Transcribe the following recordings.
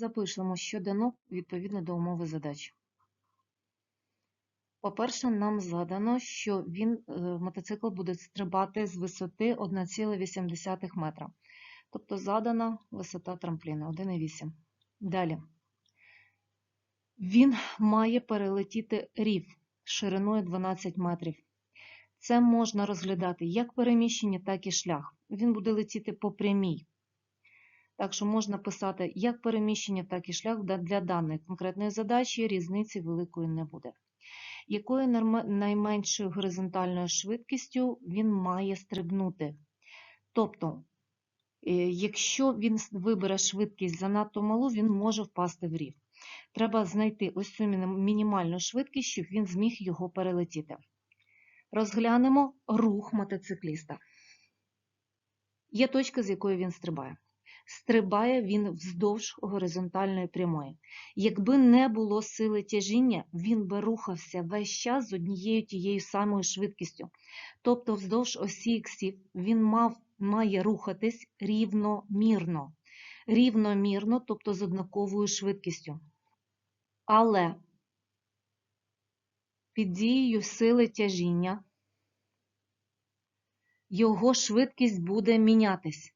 Запишемо, що дано відповідно до умови задач. По-перше, нам задано, що він, е, мотоцикл буде стрибати з висоти 1,8 метра. Тобто задана висота трампліна 1,8. Далі. Він має перелетіти рів шириною 12 метрів. Це можна розглядати як переміщення, так і шлях. Він буде летіти по прямій. Так що можна писати як переміщення, так і шлях для даної конкретної задачі, різниці великої не буде. Якою найменшою горизонтальною швидкістю він має стрибнути? Тобто, е, якщо він вибере швидкість занадто малу, він може впасти в рів. Треба знайти ось цю мінімальну швидкість, щоб він зміг його перелетіти. Розглянемо рух мотоцикліста. Є точка, з якої він стрибає. Стрибає він вздовж горизонтальної прямої. Якби не було сили тяжіння, він би рухався весь час з однією тією самою швидкістю. Тобто, вздовж осі іксів він мав, має рухатись рівномірно. Рівномірно, тобто з однаковою швидкістю. Але під дією сили тяжіння його швидкість буде мінятись.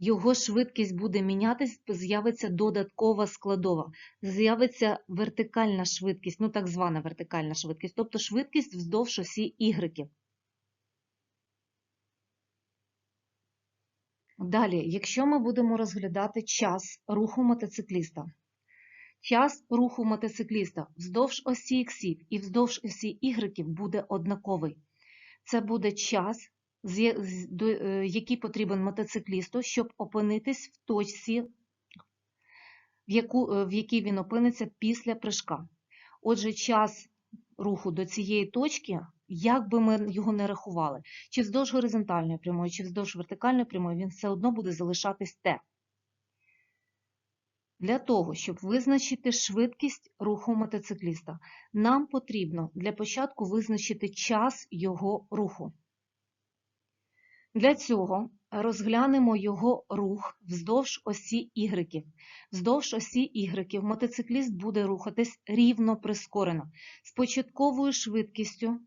Його швидкість буде мінятись, з'явиться додаткова складова, з'явиться вертикальна швидкість, ну так звана вертикальна швидкість, тобто швидкість вздовж осі Y. Далі, якщо ми будемо розглядати час руху мотоцикліста, час руху мотоцикліста вздовж осі X і вздовж осі Y буде однаковий. Це буде час, який потрібен мотоциклісту, щоб опинитись в точці, в, яку, е, в якій він опиниться після прыжка. Отже, час руху до цієї точки, як би ми його не рахували, чи вздовж горизонтальної прямої, чи вздовж вертикальної прямої, він все одно буде залишатись те. Для того, щоб визначити швидкість руху мотоцикліста, нам потрібно для початку визначити час його руху. Для цього розглянемо його рух вздовж осі Y. Вздовж осі Y мотоцикліст буде рухатись рівно прискорено, з початковою швидкістю,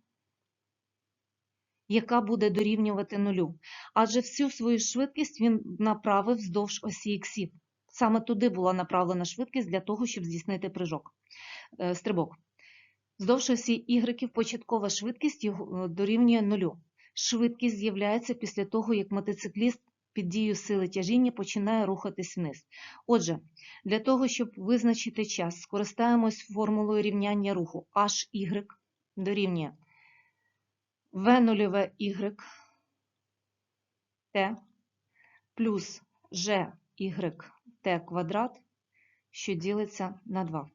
яка буде дорівнювати нулю. Адже всю свою швидкість він направив вздовж осі X. Саме туди була направлена швидкість для того, щоб здійснити прыжок, е, стрибок. Вздовж осі Y початкова швидкість його, е, дорівнює нулю. Швидкість з'являється після того, як мотоцикліст під дією сили тяжіння починає рухатись вниз. Отже, для того, щоб визначити час, скористаємось формулою рівняння руху HY дорівнює V нульове Y T плюс GY T квадрат, що ділиться на 2.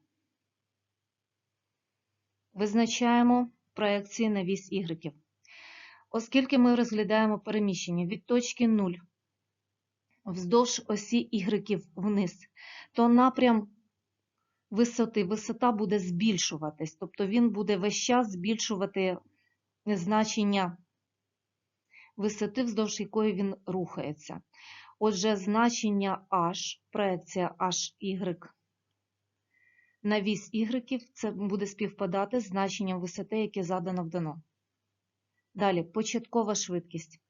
Визначаємо проекції на вісь Y. Оскільки ми розглядаємо переміщення від точки 0 вздовж осі Y вниз, то напрям висоти, висота буде збільшуватись, тобто він буде весь час збільшувати значення висоти, вздовж якої він рухається. Отже, значення H, проекція HY на вісь Y, це буде співпадати з значенням висоти, яке задано в дано. Далі, початкова швидкість.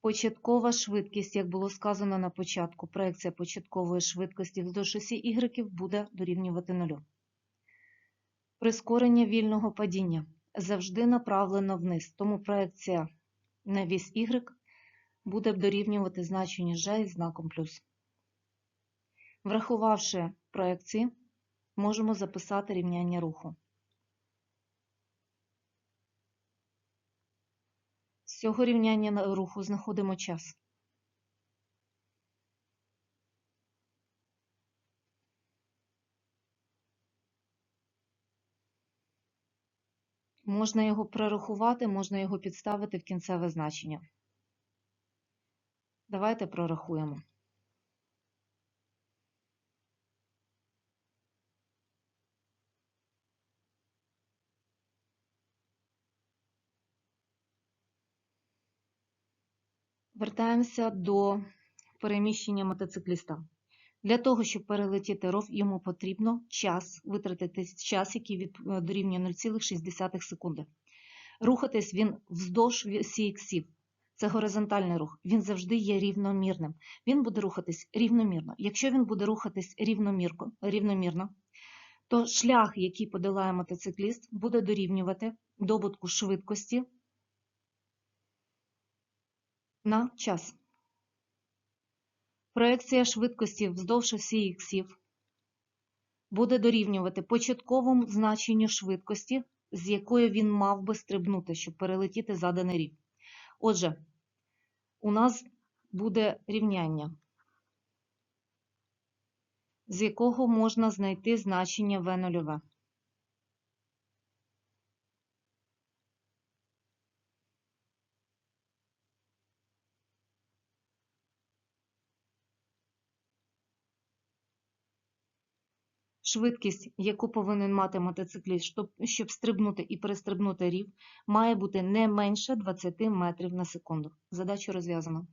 Початкова швидкість, як було сказано на початку, проекція початкової швидкості вздовж осі Y буде дорівнювати нулю. Прискорення вільного падіння завжди направлено вниз, тому проекція на вісь Y буде дорівнювати значенню G із знаком плюс. Врахувавши проекції, можемо записати рівняння руху. Цього рівняння на- руху знаходимо час. Можна його прорахувати, можна його підставити в кінцеве значення. Давайте прорахуємо. Вертаємося до переміщення мотоцикліста. Для того, щоб перелетіти ров, йому потрібно час, витратити час, який е, дорівнює 0,6 секунди. Рухатись він вздовж іксів. Це горизонтальний рух. Він завжди є рівномірним. Він буде рухатись рівномірно. Якщо він буде рухатись рівномірко, рівномірно, то шлях, який подолає мотоцикліст, буде дорівнювати добутку швидкості на час. Проекція швидкості вздовж осі іксів буде дорівнювати початковому значенню швидкості, з якою він мав би стрибнути, щоб перелетіти заданий рів. Отже, у нас буде рівняння, з якого можна знайти значення v 0 Швидкість, яку повинен мати мотоцикліст, щоб, щоб стрибнути і перестрибнути рів, має бути не менше 20 метрів на секунду. Задачу розв'язано.